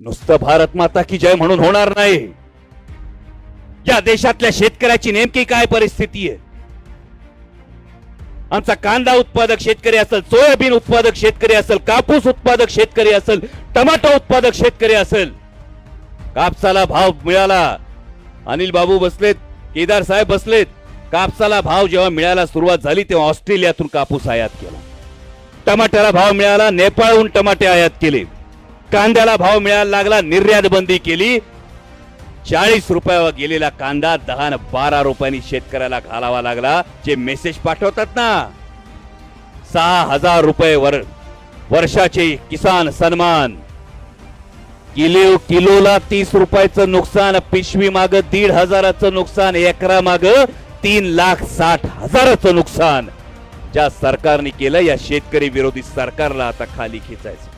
नुसतं भारत माता की जय म्हणून होणार नाही. या देशातल्या शेतकऱ्याची नेमकी काय परिस्थिती आहे? आमचा कांदा उत्पादक शेतकरी असेल सोयाबीन उत्पादक शेतकरी असेल कापूस उत्पादक शेतकरी असेल टमाटो उत्पादक शेतकरी असेल कापसाला भाव मिळाला. अनिल बाबू बसलेत केदार साहेब बसलेत. कापसाला भाव जेव्हा मिळायला सुरुवात झाली तेव्हा ऑस्ट्रेलियातून कापूस आयात केला. टमाट्याला भाव मिळाला नेपाळहून टमाटे आयात केले. कांद्याला भाव मिळायला लागला निर्यात बंदी केली. चाळीस रुपयावर गेलेला कांदा दहा न बारा रुपयांनी शेतकऱ्याला घालावा लागला. जे मेसेज पाठवतात ना सहा हजार रुपये वर वर्षाचे किसान सन्मान. किलो किलोला तीस रुपयाचं नुकसान पिशवी माग दीड हजाराचं नुकसान एकरा माग तीन लाख साठ हजाराचं नुकसान. ज्या सरकारने केलं या शेतकरी विरोधी सरकारला आता खाली खेचायचं.